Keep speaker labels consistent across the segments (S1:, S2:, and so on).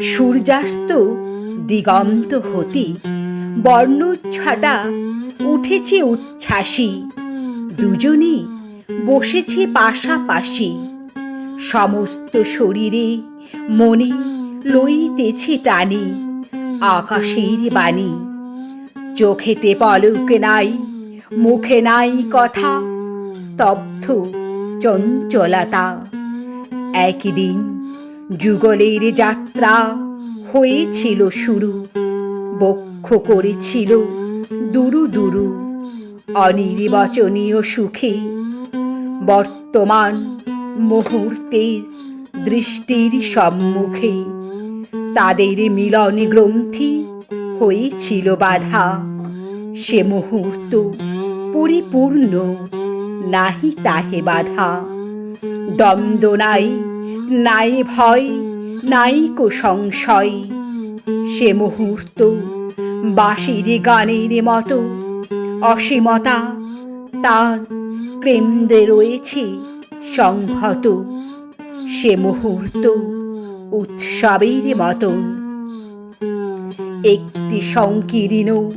S1: সূর্যাস্ত দিগন্ত হতে, বর্ণচ্ছাটা উঠেছে উচ্ছ্বাসী দুজনে বসেছে পাশাপাশি। সমস্ত শরীরে মনে লইতেছে টানি আকাশের বাণী। চোখেতে পলক নাই, মুখে নাই কথা, স্তব্ধ চঞ্চলতা। একদিন যুগলের যাত্রা হয়েছিল শুরু। বক্ষ করেছিল দুরু দুরু, অনির্বাচনীয় সুখে। বর্তমান মুহূর্তের দৃষ্টির সম্মুখে তাদের মিলন গ্রন্থি হয়েছিল বাধা। সে মুহূর্ত পরিপূর্ণ, নাহি তাহে বাধা। দ্বন্দ্ব নাই নাই ভয়, নাই কো সংশয় সে মুহূর্ত বাঁশির গানের মতো অসীমতা তার কেন্দ্রে রয়েছে সংহত। সে মুহূর্ত উৎসবের মতন। একটি সংকীর্ণ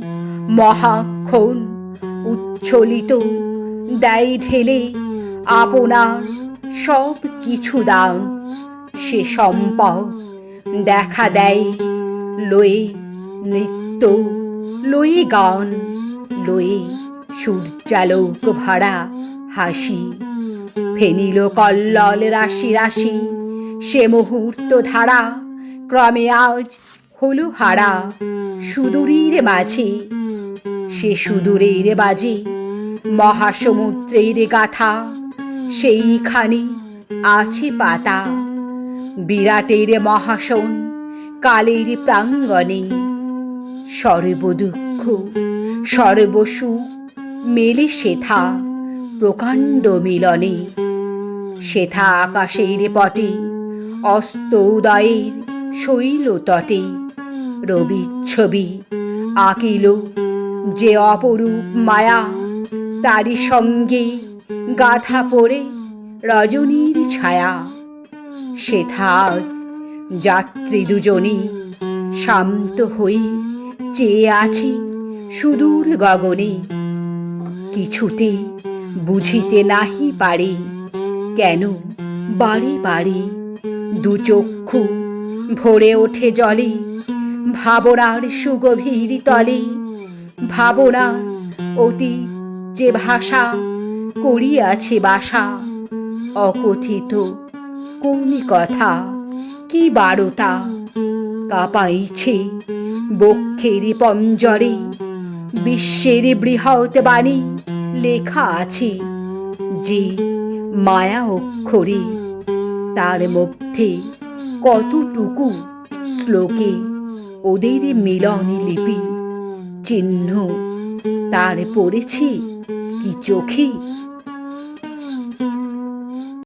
S1: মহাক্ষণ উচ্ছলিত দেয় ঢেলে আপনার সব কিছু দান। সে সম্পদ দেখা দেয় লয়ে নৃত্য, লয়ে গান, লয়ে সূর্যালোক ভাড়া হাসি। ফেনিল কল্লল রাশি রাশি, সে মুহূর্ত ধারা ক্রমে আজ হলো হারা। সুদূরের মাঝে, সে সুদূরের বাজে মহাসমুদ্রের গাথা, সেইখানে আছে পাতা। বিরাটের মহাসন কালের প্রাঙ্গণে। সর্বদুঃখ, সর্বসুখ মেলে সেথা প্রকাণ্ড মিলনে। সেথা আকাশের পটে অস্ত উদয়ের শৈল তটে। রবি ছবি আঁকিল যে অপরূপ মায়া, তারই সঙ্গে গাথা পড়ে রজনীর ছায়া। সেথা আজ যাত্রী দুজনে শান্ত হই, চেয়ে আছি সুদূর গগনে। কিছুতে বুঝিতে নাহি পারে, কেন বাড়ি বাড়ি দু চক্ষু ভরে ওঠে জলে। ভাবনার সুগভীর তলে ভাবনার অতি যে ভাষা করিয়াছে বাসা, অকথিত কোন কথা, কি বারতা? কাঁপাইছে বক্ষের পঞ্জরে, বিশ্বের বৃহৎ বাণী লেখা আছে যে মায়া অক্ষরে। তার মধ্যে কতটুকু শ্লোকে ওদের মিলন লিপি, চিহ্ন? তার পড়েছে কি চোখে?